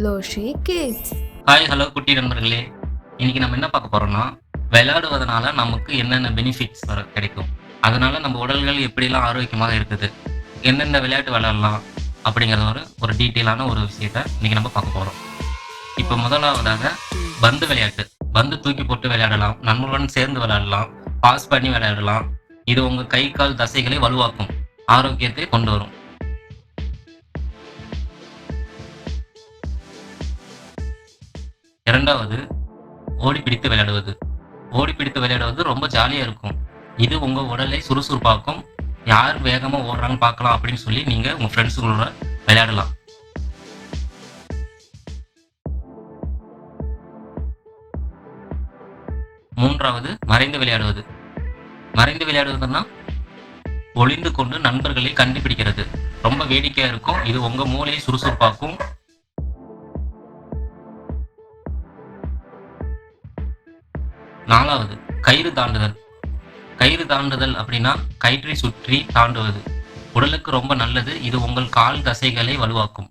Hello hi hello குட்டி நண்பர்களே. இன்னைக்கு நம்ம என்ன பார்க்க போறோம்னா விளையாடுவதனால நமக்கு என்னென்ன பெனிஃபிட்ஸ் வர கிடைக்கும்? அதனால நம்ம உடல்கள் எப்படிலாம் ஆரோக்கியமாக இருக்குது? எந்தெந்த விளையாட்டு விளையாடலாம்? அப்படிங்கிறத ஒரு ஒரு டீட்டெயிலான ஒரு விஷயத்த இன்னைக்கு நம்ம பார்க்க போறோம். இப்போ முதலாவதாக பந்து விளையாட்டு. பந்து தூக்கி போட்டு விளையாடலாம். நண்பர்களுடன் சேர்ந்து விளையாடலாம். பாஸ் பண்ணி விளையாடலாம். இது உங்க கை கால் தசைகளை வலுவாக்கும். ஆரோக்கியத்தை கொண்டு வரும். இரண்டாவது ஓடி பிடித்து விளையாடுவது. ஓடி பிடித்து விளையாடுவது ரொம்ப ஜாலியாக இருக்கும். இது உங்கள் உடலை சுறுசுறுப்பாக்கும். யார் வேகமாக ஓடுறாங்கன்னு பார்க்கலாம் அப்படின்னு சொல்லி நீங்கள் உங்கள் ஃப்ரெண்ட்ஸுங்களோட விளையாடலாம். மூன்றாவது மறைந்து விளையாடுவது. மறைந்து விளையாடுவதுன்னா ஒளிந்து கொண்டு நண்பர்களை கண்டுபிடிக்கிறது. ரொம்ப வேடிக்கையாக இருக்கும். இது உங்கள் மூளையை சுறுசுறுப்பாக்கும். நாலாவது கயிறு தாண்டுதல். கயிறு தாண்டுதல் அப்படின்னா கயிற்றை சுற்றி தாண்டுவது. உடலுக்கு ரொம்ப நல்லது இது உங்கள் கால் தசைகளை வலுவாக்கும்.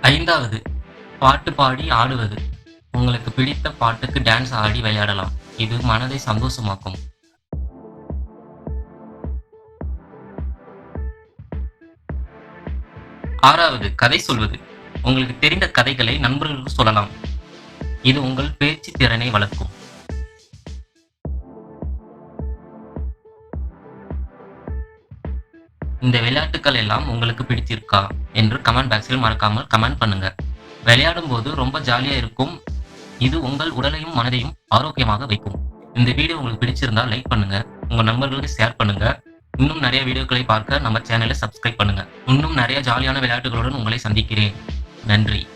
ஐந்தாவது பாட்டு பாடி ஆடுவது. உங்களுக்கு பிடித்த பாட்டுக்கு டான்ஸ் ஆடி விளையாடலாம். இது மனதை சந்தோஷமாக்கும். ஆறாவது கதை சொல்வது. உங்களுக்கு தெரிந்த கதைகளை நண்பர்களுக்கு சொல்லலாம். இது உங்கள் பேச்சு திறனை வளர்க்கும். இந்த விளையாட்டுகள் எல்லாம் உங்களுக்கு பிடிச்சிருக்கா என்று கமெண்ட் பாக்ஸில் மறக்காமல் கமெண்ட் பண்ணுங்க. விளையாடும் போது ரொம்ப ஜாலியா இருக்கும். இது உங்கள் உடலையும் மனதையும் ஆரோக்கியமாக வைக்கும். இந்த வீடியோ உங்களுக்கு பிடிச்சிருந்தா லைக் பண்ணுங்க. உங்க நண்பர்களுக்கு ஷேர் பண்ணுங்க. இன்னும் நிறைய வீடியோக்களை பார்க்க நம்ம சேனலை சப்ஸ்கிரைப் பண்ணுங்க. இன்னும் நிறைய ஜாலியான விளையாட்டுகளுடன் உங்களை சந்திக்கிறேன். நன்றி.